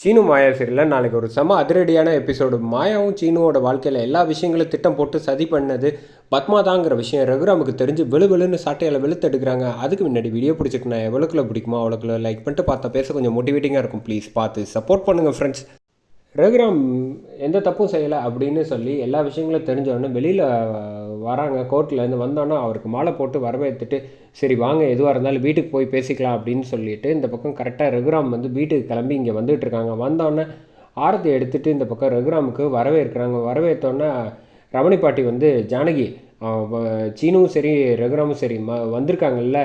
சீனு மாயா சீரியலில் நாளைக்கு ஒரு செம அதிரடியான எபிசோடு மாயாவும் சீனுவோட வாழ்க்கையில் எல்லா விஷயங்களும் திட்டம் போட்டு சதி பண்ணது பத்மாதாங்கிற விஷயம். ரகுராமுக்கு தெரிஞ்சு வெளு வெளுன்னு சாட்டையில் வெளுத்தெடுக்கிறாங்க. அதுக்கு முன்னாடி வீடியோ பிடிச்சிருக்கேன் எவ்வளோக்குள்ள பிடிக்குமோ அவ்வளோக்குள்ள லைக் பண்ணிட்டு பார்த்தா பேச கொஞ்சம் மோட்டிவேட்டிங்காக இருக்கும். ப்ளீஸ் பார்த்து சப்போர்ட் பண்ணுங்கள் ஃப்ரெண்ட்ஸ் ரகுராம் எந்த தப்பும் செய்யலை அப்படின்னு சொல்லி எல்லா விஷயங்களும் தெரிஞ்சவொடனே வெளியில் வராங்க கோர்ட்லேருந்து வந்தோன்னே அவருக்கு மாலை போட்டு வரவேற்றுட்டு சரி வாங்க எதுவாக இருந்தாலும் வீட்டுக்கு போய் பேசிக்கலாம் அப்படின்னு சொல்லிட்டு இந்த பக்கம் கரெக்டாக ரகுராம் வந்து வீட்டுக்கு கிளம்பி இங்கே வந்துட்டு இருக்காங்க. வந்தோடனே ஆரத்தி எடுத்துகிட்டு இந்த பக்கம் ரகுராமுக்கு வரவேற்கிறாங்க. வரவேற்றோன்னே ரமணி பாட்டி வந்து ஜானகி சீனும் சீனுவும் சரி ரகுராமும் சரி ம வந்திருக்காங்கல்ல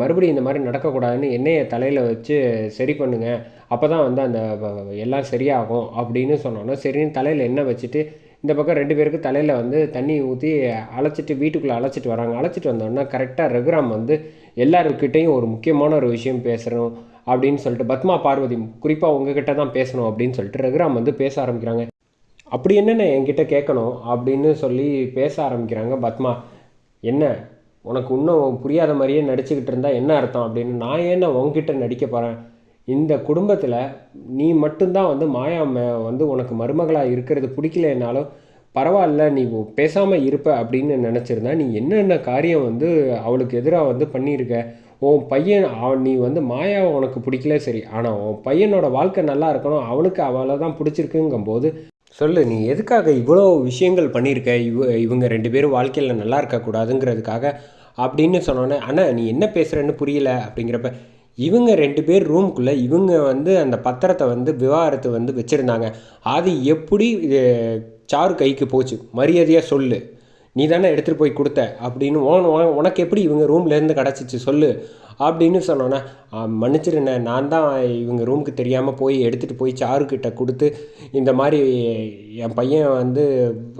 மறுபடியும் இந்த மாதிரி நடக்கக்கூடாதுன்னு எண்ணெயை தலையில் வச்சு சரி பண்ணுங்க. அப்போ தான் வந்து அந்த வ- எல்லாம் சரியாகும் அப்படின்னு சொன்னோன்னா சரின்னு தலையில் எண்ணெய் வச்சுட்டு இந்த பக்கம் ரெண்டு பேருக்கு தலையில் வந்து தண்ணி ஊற்றி அழைச்சிட்டு வீட்டுக்குள்ளே அழைச்சிட்டு வராங்க. அழைச்சிட்டு வந்தோடனே கரெக்டாக ரகுராம் வந்து எல்லாருக்கிட்டேயும் ஒரு முக்கியமான ஒரு விஷயம் பேசுகிறோம் அப்படின்னு சொல்லிட்டு பத்மா பார்வதி குறிப்பாக உங்ககிட்ட தான் பேசணும் அப்படின்னு சொல்லிட்டு ரகுராம் வந்து பேச ஆரம்பிக்கிறாங்க. அப்படி என்னென்ன என்கிட்ட கேட்கணும் அப்படின்னு சொல்லி பேச ஆரம்பிக்கிறாங்க பத்மா. என்ன? உனக்கு இன்னும் புரியாத மாதிரியே நடிச்சுக்கிட்டு இருந்தால் என்ன அர்த்தம் அப்படின்னு நான் ஏன்னா உங்ககிட்ட நடிக்க போகிறேன் இந்த குடும்பத்தில் நீ மட்டும்தான் வந்து மாயா வந்து உனக்கு மருமகளாக இருக்கிறது பிடிக்கலனாலும் பரவாயில்ல நீ பேசாமல் இருப்ப அப்படின்னு நினச்சிருந்தா நீ என்னென்ன காரியம் வந்து அவளுக்கு எதிராக வந்து பண்ணியிருக்க? உன் பையன் அவன் நீ வந்து மாயாவை உனக்கு பிடிக்கல சரி. ஆனால் உன் பையனோட வாழ்க்கை நல்லா இருக்கணும் அவனுக்கு அவளை தான் பிடிச்சிருக்குங்கும்போது சொல்லு நீ எதுக்காக இவ்வளோ விஷயங்கள் பண்ணியிருக்க? இவ இவங்க ரெண்டு பேரும் வாழ்க்கையில் நல்லா இருக்கக்கூடாதுங்கிறதுக்காக அப்படின்னு சொன்னோன்னே அண்ணா நீ என்ன பேசுகிறேன்னு புரியல அப்படிங்கிறப்ப இவங்க ரெண்டு பேர் ரூம்குள்ளே இவங்க வந்து அந்த பத்திரத்தை வந்து விவாகரத்து வந்து வச்சுருந்தாங்க. அது எப்படி இது சாரு கைக்கு போச்சு? மரியாதையாக சொல்லு. நீ தானே எடுத்துகிட்டு போய் கொடுத்த? அப்படின்னு ஓன் உனக்கு எப்படி இவங்க ரூம்லேருந்து கிடச்சிச்சு சொல்லு? அப்படின்னு சொன்னோன்னே மன்னிச்சிருண்ணே நான் தான் இவங்க ரூமுக்கு தெரியாமல் போய் எடுத்துகிட்டு போய் சாருக்கிட்ட கொடுத்து இந்த மாதிரி என் பையன் வந்து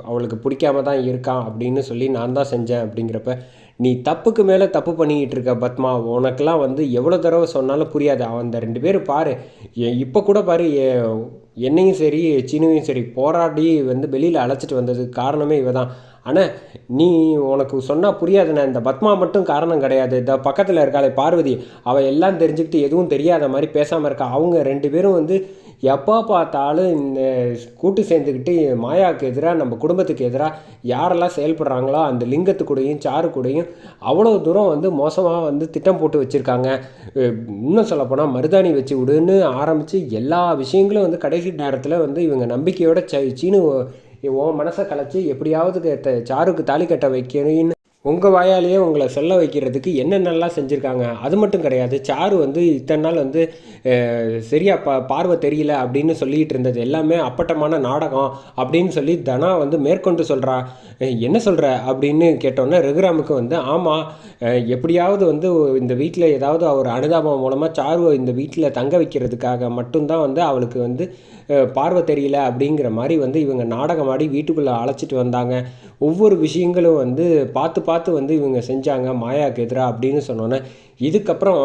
அவளுக்கு பிடிக்காம தான் இருக்கான் அப்படின்னு சொல்லி நான் தான் செஞ்சேன் அப்படிங்கிறப்ப நீ தப்புக்கு மேலே தப்பு பண்ணிக்கிட்டு இருக்க பத்மா. உனக்கெல்லாம் வந்து எவ்வளோ தடவை சொன்னாலும் புரியாது. அவன் அந்த ரெண்டு பேரும் பாரு. இப்போ கூட பாரு என்னையும் சரி சீனுவையும் சரி போராடி வந்து வெளியில் அழைச்சிட்டு வந்ததுக்கு காரணமே இவ தான் ஆனால் நீ உனக்கு சொன்னால் புரியாதுண்ணே. இந்த பத்மா மட்டும் காரணம் கிடையாது. இந்த பக்கத்தில் இருக்காளே பார்வதி. அவள் எல்லாம் தெரிஞ்சுக்கிட்டு எதுவும் தெரியாத மாதிரி பேசாமல் இருக்கா. அவங்க ரெண்டு பேரும் வந்து எப்போ பார்த்தாலும் இந்த கூட்டு சேர்ந்துக்கிட்டு மாயாவுக்கு எதிராக நம்ம குடும்பத்துக்கு எதிராக யாரெல்லாம் செயல்படுறாங்களோ அந்த லிங்கத்து கூடயும் சாரு கூடயும் அவ்வளோ தூரம் வந்து மோசமாக வந்து திட்டம் போட்டு வச்சுருக்காங்க. இன்னும் சொல்லப்போனால் மருதாணி வச்சு விடுன்னு ஆரம்பித்து எல்லா விஷயங்களும் வந்து கடைசி நேரத்தில் வந்து இவங்க நம்பிக்கையோட ச சீனு உன் மனசை கலைச்சி எப்படியாவது சாருக்கு தாலி கட்ட வைக்கணும்னு உங்கள் வாயாலேயே உங்களை சொல்ல வைக்கிறதுக்கு என்னென்னலாம் செஞ்சுருக்காங்க? அது மட்டும் கிடையாது. சாரு வந்து இத்தனை நாள் வந்து சரியாக சரியா பா பார்வை தெரியல அப்படின்னு சொல்லிகிட்டு இருந்தது. எல்லாமே அப்பட்டமான நாடகம் அப்படின்னு சொல்லி தனா வந்து மேற்கொண்டு சொல்கிறா என்ன சொல்கிற அப்படின்னு கேட்டோன்னே ரகுராமுக்கு வந்து ஆமாம் எப்படியாவது வந்து இந்த வீட்டில் ஏதாவது அவர் அனுதாபம் மூலமாக சாருவை இந்த வீட்டில் தங்க வைக்கிறதுக்காக மட்டும்தான் வந்து அவளுக்கு வந்து பார்வை தெரியல அப்படிங்கிற மாதிரி வந்து இவங்க நாடகம் ஆடி வீட்டுக்குள்ளே அழைச்சிட்டு வந்தாங்க. ஒவ்வொரு விஷயங்களும் வந்து பார்த்து பார்த்து வந்து இவங்க செஞ்சாங்க. மாயாவுக்கு எதிராக அப்படின்னு சொன்னோன்னே இதுக்கப்புறம்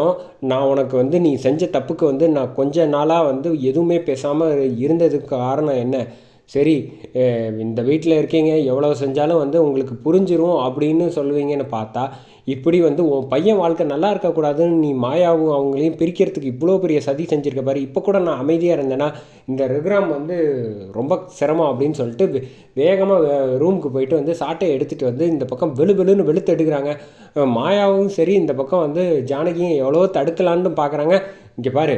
நான் உனக்கு வந்து நீ செஞ்ச தப்புக்கு வந்து நான் கொஞ்ச நாளாக வந்து எதுவுமே பேசாமல் இருந்ததுக்கு காரணம் என்ன? சரி இந்த வீட்டில் இருக்கீங்க எவ்வளோ செஞ்சாலும் வந்து உங்களுக்கு புரிஞ்சிரும் அப்படின்னு சொல்லுவீங்கன்னு பார்த்தா இப்படி வந்து உன் பையன் வாழ்க்கை நல்லா இருக்கக்கூடாதுன்னு நீ மாயாவும் அவங்களையும் பிரிக்கிறதுக்கு இவ்வளோ பெரிய சதி செஞ்சுருக்க பாரு. இப்போ கூட நான் அமைதியாக இருந்தேன்னா இந்த ரெகுராம் வந்து ரொம்ப சிரமம் அப்படின்னு சொல்லிட்டு வேகமாக ரூமுக்கு போயிட்டு வந்து சாட்டையை எடுத்துகிட்டு வந்து இந்த பக்கம் வெளு வெளுன்னு வெளுத்து எடுக்கிறாங்க. மாயாவும் சரி இந்த பக்கம் வந்து ஜானகியும் எவ்வளோ தடுக்கலான்னு பார்க்குறாங்க இங்கே பாரு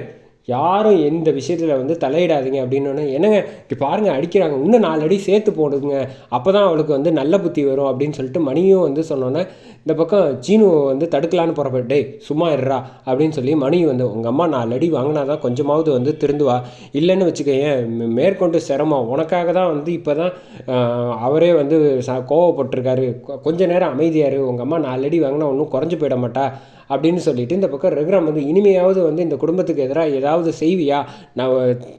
யாரும் எந்த விஷயத்தில் வந்து தலையிடாதீங்க அப்படின்னு என்னங்க இப்படி பாருங்க அடிக்கிறாங்க. இன்னும் நாலு அடி சேர்த்து போடுங்க. அப்போ தான் அவளுக்கு வந்து நல்ல புத்தி வரும் அப்படின்னு சொல்லிட்டு மணியும் வந்து சொன்னோன்னே இந்த பக்கம் சீனு வந்து தடுக்கலான்னு போகிறப்ப டே சும்மா இருறா அப்படின்னு சொல்லி மணி வந்து உங்கள் அம்மா நாலு அடி வாங்கினா தான் கொஞ்சமாவது வந்து திருந்துவா இல்லைன்னு வச்சுக்கோயேன் மேற்கொண்டு சிரமம். உனக்காக தான் வந்து இப்போ தான் அவரே வந்து ச கோவப்பட்டிருக்காரு. கொஞ்ச நேரம் அமைதியாரு உங்கள் அம்மா நாலு அடி வாங்கினா ஒன்றும் குறைஞ்சி போயிட மாட்டா. அப்படின்னு சொல்லிட்டு இந்த பக்கம் ரகுராம் வந்து இனிமையாவது வந்து இந்த குடும்பத்துக்கு எதிராக ஏதாவது செய்வியா? நான்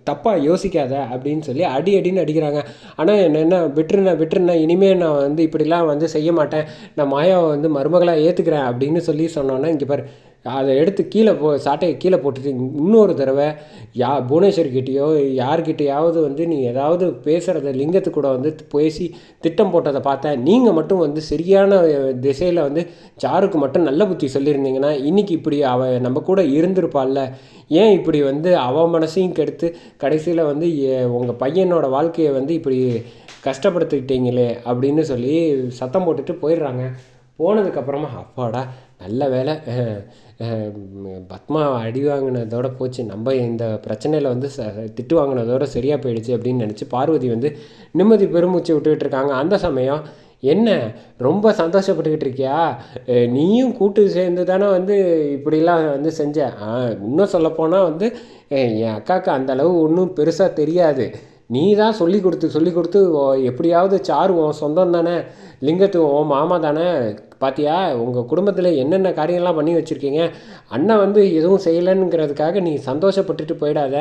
தப்பாக யோசிக்காத அப்படின்னு சொல்லி அடி அடின்னு அடிக்கிறாங்க. ஆனால் என்னென்ன என்ன விட்டுருண்ண விட்டுருண்ண இனிமேல் நான் வந்து இப்படிலாம் வந்து செய்ய மாட்டேன். நான் மாயாவை வந்து மருமகளாக ஏற்றுக்கிறேன் அப்படின்னு சொல்லி சொன்னோன்னே இங்கே பாரு அதை எடுத்து கீழே போ சாட்டையை கீழே போட்டுட்டு இன்னொரு தடவை யா புவனேஸ்வர்கிட்டயோ யார்கிட்டையாவது வந்து நீ ஏதாவது பேசுகிறத லிங்கத்து கூட வந்து பேசி திட்டம் போட்டதை பார்த்தேன் நீங்கள் மட்டும் வந்து சரியான திசையில் வந்து சாருக்கு மட்டும் நல்ல புத்தி சொல்லியிருந்தீங்கன்னா இன்றைக்கி இப்படி அவ நம்ம கூட இருந்திருப்பாள்ல. ஏன் இப்படி வந்து அவ மனசையும் கெடுத்து கடைசியில் வந்து உங்கள் பையனோட வாழ்க்கையை வந்து இப்படி கஷ்டப்படுத்திக்கிட்டீங்களே அப்படின்னு சொல்லி சத்தம் போட்டுட்டு போயிடுறாங்க. போனதுக்கப்புறமா அப்பாடா நல்ல வேலை பத்மா அடி வாங்கினதோட போச்சு. நம்ம இந்த பிரச்சனையில் வந்து ச திட்டு வாங்கினதோட சரியாக போயிடுச்சு அப்படின்னு நினச்சி பார்வதி வந்து நிம்மதி பெருமூச்சு விட்டுக்கிட்டு இருக்காங்க. அந்த சமயம் என்ன ரொம்ப சந்தோஷப்பட்டுக்கிட்டு இருக்கியா? நீயும் கூட்டு சேர்ந்து தானே வந்து இப்படிலாம் வந்து செஞ்ச? இன்னும் சொல்லப்போனால் வந்து என் அக்காவுக்கு அந்தளவு ஒன்றும் பெருசாக தெரியாது. நீ தான் சொல்லி கொடுத்து சொல்லி கொடுத்து எப்படியாவது சாரு உன் சொந்தம் தானே லிங்கத்து உன் மாமா தானே பார்த்தியா உங்கள் குடும்பத்தில் என்னென்ன காரியம்லாம் பண்ணி வச்சுருக்கீங்க அண்ணன் வந்து எதுவும் செய்யலைங்கிறதுக்காக நீ சந்தோஷப்பட்டுட்டு போயிடாத.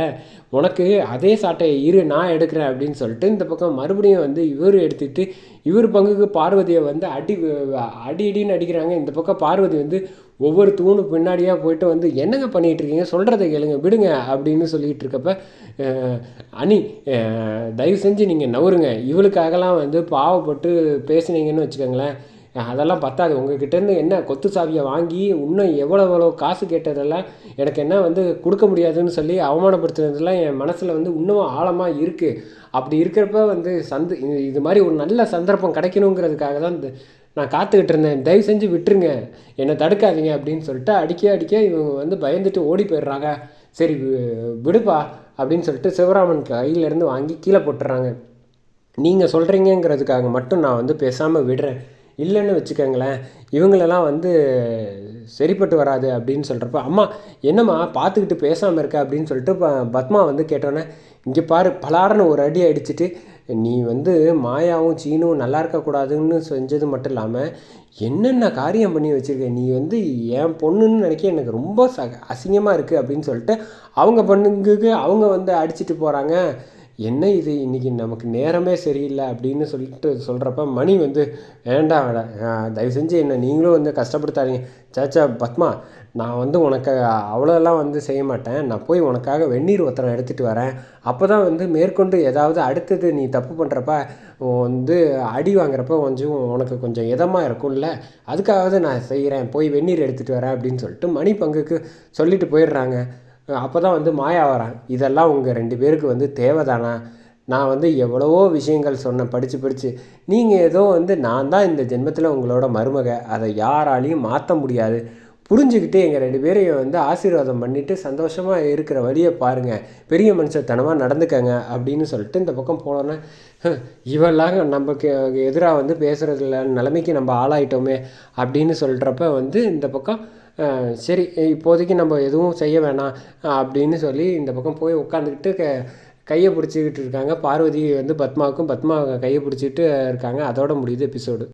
உனக்கு அதே சாட்டையை இரு நான் எடுக்கிறேன் அப்படின்னு சொல்லிட்டு இந்த பக்கம் மறுபடியும் வந்து இவர் எடுத்துட்டு இவர் பங்குக்கு பார்வதியை வந்து அடி அடி அடின்னு அடிக்கிறாங்க. இந்த பக்கம் பார்வதி வந்து ஒவ்வொரு தூணு பின்னாடியாக போயிட்டு வந்து என்னங்க பண்ணிகிட்டு இருக்கீங்க? சொல்கிறத கேளுங்க விடுங்க அப்படின்னு சொல்லிகிட்டு இருக்கப்ப அனி தயவு செஞ்சு நீங்கள் நவருங்க. இவளுக்காகலாம் வந்து பாவப்பட்டு பேசுனீங்கன்னு வச்சுக்கோங்களேன். அதெல்லாம் பத்தாது. உங்ககிட்டேருந்து என்ன கொத்து சாவியை வாங்கி இன்னும் எவ்வளோ எவ்வளோ காசு கேட்டதெல்லாம் எனக்கு என்ன வந்து கொடுக்க முடியாதுன்னு சொல்லி அவமானப்படுத்துனதெல்லாம் என் மனசில் வந்து இன்னும் ஆழமாக இருக்குது அப்படி இருக்கிறப்ப வந்து சந்து இது மாதிரி ஒரு நல்ல சந்தர்ப்பம் கிடைக்கணுங்கிறதுக்காக தான் இந்த நான் காத்துக்கிட்டு இருந்தேன். தயவு செஞ்சு விட்டுருங்க. என்னை தடுக்காதீங்க அப்படின்னு சொல்லிட்டு அடிக்க அடிக்க இவங்க வந்து பயந்துட்டு ஓடி போயிடுறாங்க. சரி விடுப்பா அப்படின்னு சொல்லிட்டு சிவராமன் கையிலேருந்து வாங்கி கீழே போட்டுறாங்க. நீங்கள் சொல்கிறீங்கிறதுக்காக மட்டும் நான் வந்து பேசாமல் விடுறேன். இல்லைன்னு வச்சுக்கோங்களேன் இவங்களெல்லாம் வந்து சரிப்பட்டு வராது அப்படின்னு சொல்கிறப்ப அம்மா என்னம்மா பார்த்துக்கிட்டு பேசாமல் இருக்க அப்படின்னு சொல்லிட்டு ப பத்மா வந்து கேட்டோன்னே இங்கே பாரு பலாரன்னு ஒரு அடி அடிச்சுட்டு நீ வந்து மாயாவும் சீனும் நல்லா இருக்கக்கூடாதுன்னு செஞ்சது மட்டும் இல்லாமல் என்னென்ன காரியம் பண்ணி வச்சுருக்க? நீ வந்து என் பொண்ணுன்னு நினைக்க எனக்கு ரொம்ப ச அசிங்கமாக இருக்குது அப்படின்னு சொல்லிட்டு அவங்க பொண்ணுங்களுக்கு அவங்க வந்து அடிச்சுட்டு போகிறாங்க என்ன இது? இன்றைக்கி நமக்கு நேரமே சரியில்லை அப்படின்னு சொல்லிட்டு சொல்கிறப்ப மணி வந்து வேண்டாம் தயவு செஞ்சு என்ன நீங்களும் வந்து கஷ்டப்படுத்தாதீங்க. சாச்சா பத்மா நான் வந்து உனக்கு அவ்வளோலாம் வந்து செய்ய மாட்டேன். நான் போய் உனக்காக வெந்நீர் ஒத்தனம் எடுத்துகிட்டு வரேன். அப்போ தான் வந்து மேற்கொண்டு ஏதாவது அடுத்தது நீ தப்பு பண்ணுறப்ப வந்து அடி வாங்குறப்ப கொஞ்சம் உனக்கு கொஞ்சம் இதமாக இருக்கும்ல. அதுக்காகவது நான் செய்கிறேன் போய் வெந்நீர் எடுத்துகிட்டு வரேன் அப்படின்னு சொல்லிட்டு மணி பங்குக்கு சொல்லிட்டு போயிடுறாங்க. அப்போ தான் வந்து மாயா வரான் இதெல்லாம் உங்கள் ரெண்டு பேருக்கு வந்து தேவைதானா? நான் வந்து எவ்வளவோ விஷயங்கள் சொன்னேன் படித்து படித்து நீங்கள் ஏதோ வந்து நான் தான் இந்த ஜென்மத்தில் உங்களோட மருமக. அதை யாராலையும் மாற்ற முடியாது. புரிஞ்சுக்கிட்டு எங்கள் ரெண்டு பேரையும் வந்து ஆசீர்வாதம் பண்ணிவிட்டு சந்தோஷமாக இருக்கிற வழியை பாருங்கள் பெரிய மனுஷத்தனமாக நடந்துக்கங்க அப்படின்னு சொல்லிட்டு இந்த பக்கம் போனோன்னே இவெல்லாம் நமக்கு எதிராக வந்து பேசுகிறதுல நிலைமைக்கு நம்ம ஆளாயிட்டோமே அப்படின்னு சொல்கிறப்ப வந்து இந்த பக்கம் சரி இப்போதைக்கு நம்ம எதுவும் செய்ய வேணாம் அப்படின்னு சொல்லி இந்த பக்கம் போய் உட்காந்துக்கிட்டு க கையை பிடிச்சிக்கிட்டு இருக்காங்க. பார்வதி வந்து பத்மாவுக்கும் பத்மா கையை பிடிச்சிட்டு இருக்காங்க. அதோட முடியுது எபிசோடு.